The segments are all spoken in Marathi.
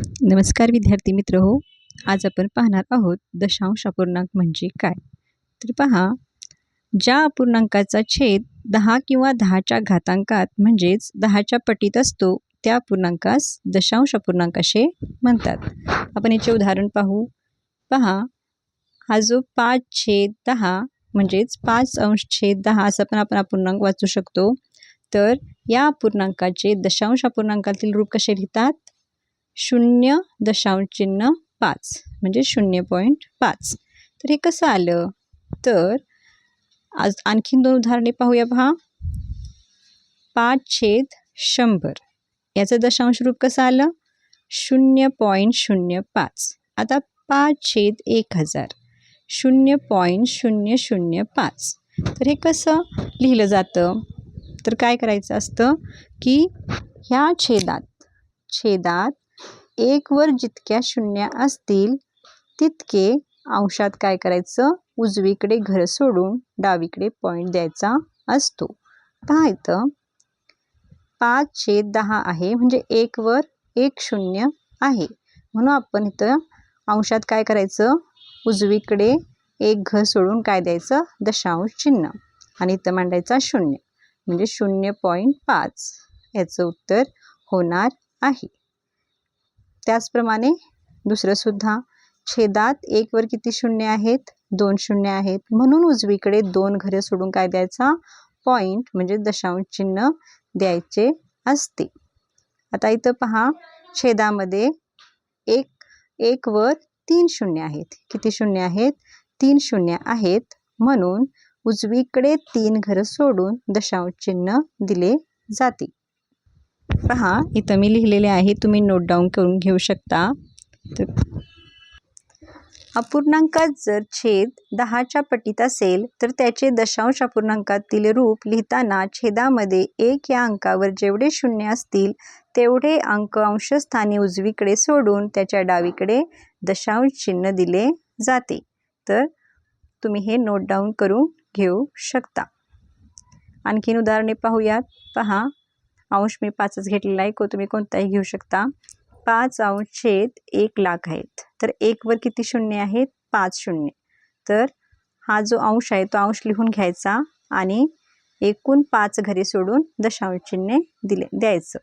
नमस्कार विद्यार्थी मित्र हो आज आपण पाहणार आहोत दशांश अपूर्णांक म्हणजे काय? तर पहा ज्या अपूर्णांकाचा छेद दहा किंवा दहाच्या घातांकात म्हणजेच दहाच्या पटीत असतो त्या अपूर्णांकास दशांश अपूर्णांक असे म्हणतात. आपण याचे उदाहरण पाहू. पहा हा जो पाच छेद दहा म्हणजेच पाच अंश छेद दहा असं पण आपण अपूर्णांक वाचू शकतो. तर या अपूर्णांकाचे दशांश अपूर्णांकातील रूप कसे लिहितात? शून्य दशांश चिन्ह पाच म्हणजे शून्य पॉईंट पाच. तर हे कसं आलं? तर आज आणखीन दोन उदाहरणे पाहूया पहा. पाच छेद शंभर. याचं दशांश रूप कसं आलं? शून्य पॉईंट शून्य पाच. आता पाच छेद एक हजार. शून्य पॉईंट शून्य शून्य पाच. तर हे कसं लिहिलं जातं? तर काय करायचं असतं? की ह्या छेदात छेदात एकवर जितक्या शून्य असतील तितके अंशात काय करायचं? उजवीकडे घर सोडून डावीकडे पॉईंट द्यायचा असतो. पहा इथं. पाच छेद दहा आहे म्हणजे एकवर एक शून्य आहे. म्हणून आपण इथं अंशात काय करायचं? उजवीकडे एक घर सोडून काय द्यायचं? दशांश चिन्ह. आणि इथं मांडायचा शून्य. म्हणजे शून्य पॉईंट पाच. याचं उत्तर होणार आहे. त्याचप्रमाणे दुसरंसुद्धा. छेदात एकवर किती शून्य आहेत? दोन शून्य आहेत. म्हणून उजवीकडे दोन घरे सोडून काय द्यायचा? पॉईंट म्हणजे दशांश चिन्ह द्यायचे असते. आता इथं पहा छेदामध्ये एक एकवर तीन शून्य आहेत. किती शून्य आहेत? तीन शून्य आहेत. म्हणून उजवीकडे तीन घरं सोडून दशांश चिन्ह दिले जाते. पहा इथं मी लिहिलेले आहे तुम्ही नोट डाऊन करून घेऊ शकता. तर अपूर्णांकात जर छेद दहाच्या पटीत असेल तर त्याचे दशांश अपूर्णांकातील रूप लिहिताना छेदामध्ये एक या अंकावर जेवढे शून्य असतील तेवढे अंक अंशस्थानी उजवीकडे सोडून त्याच्या डावीकडे दशांश चिन्ह दिले जाते. तर तुम्ही हे नोट डाऊन करून घेऊ शकता. आणखीन उदाहरणे पाहूयात. पहा अंश मी पाचच घेतलेला आहे. को तुम्ही कोणताही घेऊ शकता. पाच अंश छेद एक लाख आहेत. तर एकवर किती शून्य आहेत? पाच शून्य. तर हा जो अंश आहे तो अंश लिहून घ्यायचा आणि एकूण पाच घरे सोडून दशांश चिन्हे दिले द्यायचं.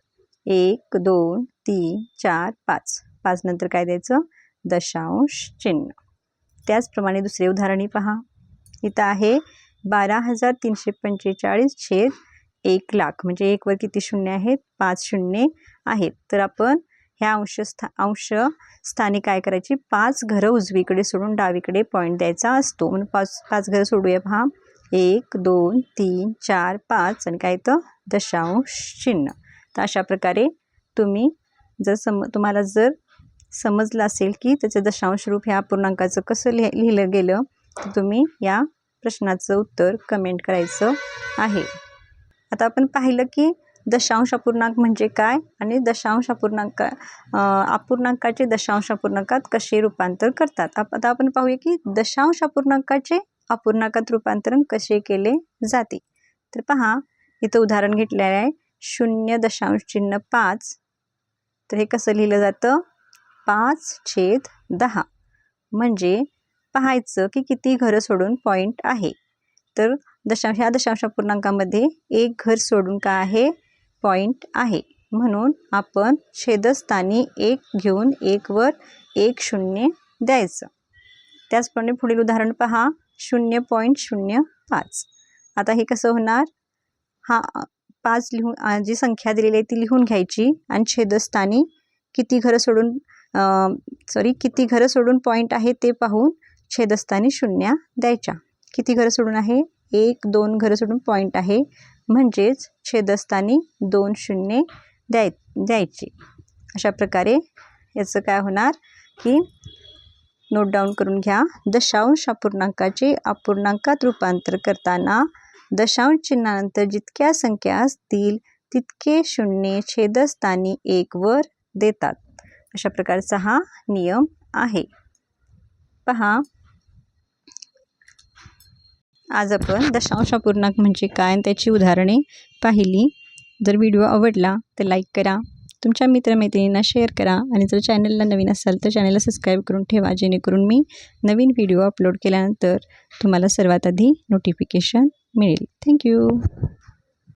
एक दोन तीन चार पाच. पाच नंतर काय द्यायचं? दशांश चिन्ह. त्याचप्रमाणे दुसरे उदाहरणे पहा. इथं आहे बारा हजार तीनशे पंचेचाळीस छेद एक लाख म्हणजे एकवर किती शून्य आहेत? पाच शून्य आहेत. तर आपण ह्या अंश स्था अंश स्थानी काय करायची? पाच घरं उजवीकडे सोडून डावीकडे पॉईंट द्यायचा असतो. म्हणून पाच पाच घरं सोडूया पहा. एक दोन तीन चार पाच आणि काय तर दशांश चिन्ह. तर अशा प्रकारे तुम्ही जर सम तुम्हाला जर समजलं असेल की त्याचं दशांश रूप ह्या पूर्णांकाचं कसं लिह लिहिलं गेलं तर तुम्ही या प्रश्नाचं उत्तर कमेंट करायचं आहे. आता आपण पाहिलं की दशांश अपूर्णांक म्हणजे काय आणि दशांश अपूर्णांक अपूर्णांकाचे दशांश अपूर्णांकात कसे रूपांतर करतात? आप आता आपण पाहूया की दशांश अपूर्णांकाचे अपूर्णांकात रूपांतरण कसे केले जाते? तर पहा इथं उदाहरण घेतलेलं आहे. शून्य दशांश चिन्ह पाच. तर हे कसं लिहिलं जातं? पाच छेद दहा. म्हणजे पाहायचं की किती घरं सोडून पॉईंट आहे. तर दशांश ह्या दशांश पूर्णांकामध्ये एक घर सोडून काय आहे? पॉईंट आहे. म्हणून आपण छेदस्थानी एक घेऊन एकवर एक शून्य द्यायचं. त्याचप्रमाणे पुढील उदाहरण पहा. शून्य पॉईंट शून्य पाच. आता हे कसं होणार? हा पाच लिहून जी संख्या दिलेली आहे ती लिहून घ्यायची आणि छेदस्थानी किती घरं सोडून सॉरी किती घरं सोडून पॉईंट आहे ते पाहून छेदस्थानी शून्य द्यायच्या. किती घरं सोडून आहे? एक दोन घरं सोडून पॉईंट आहे. म्हणजेच छेदस्थानी दोन शून्य द्याय द्यायची. अशा प्रकारे याचं काय होणार की नोट डाऊन करून घ्या. दशांश अपूर्णांकाचे अपूर्णांकात रूपांतर करताना दशांश चिन्हानंतर जितक्या संख्या असतील तितके शून्य छेदस्थानी एक वर देतात. अशा प्रकारचा हा नियम आहे. पहा. आज आपण दशांश अपूर्णांक म्हणजे काय आणि त्याची उदाहरणे पाहिली. जर व्हिडिओ आवडला तर लाईक करा. तुमच्या मित्रमैत्रिणींना शेअर करा. आणि जर चॅनलला नवीन असाल तर चॅनलला सबस्क्राईब करून ठेवा. जेणेकरून मी नवीन व्हिडिओ अपलोड केल्यानंतर तुम्हाला सर्वात आधी नोटिफिकेशन मिळेल. थँक्यू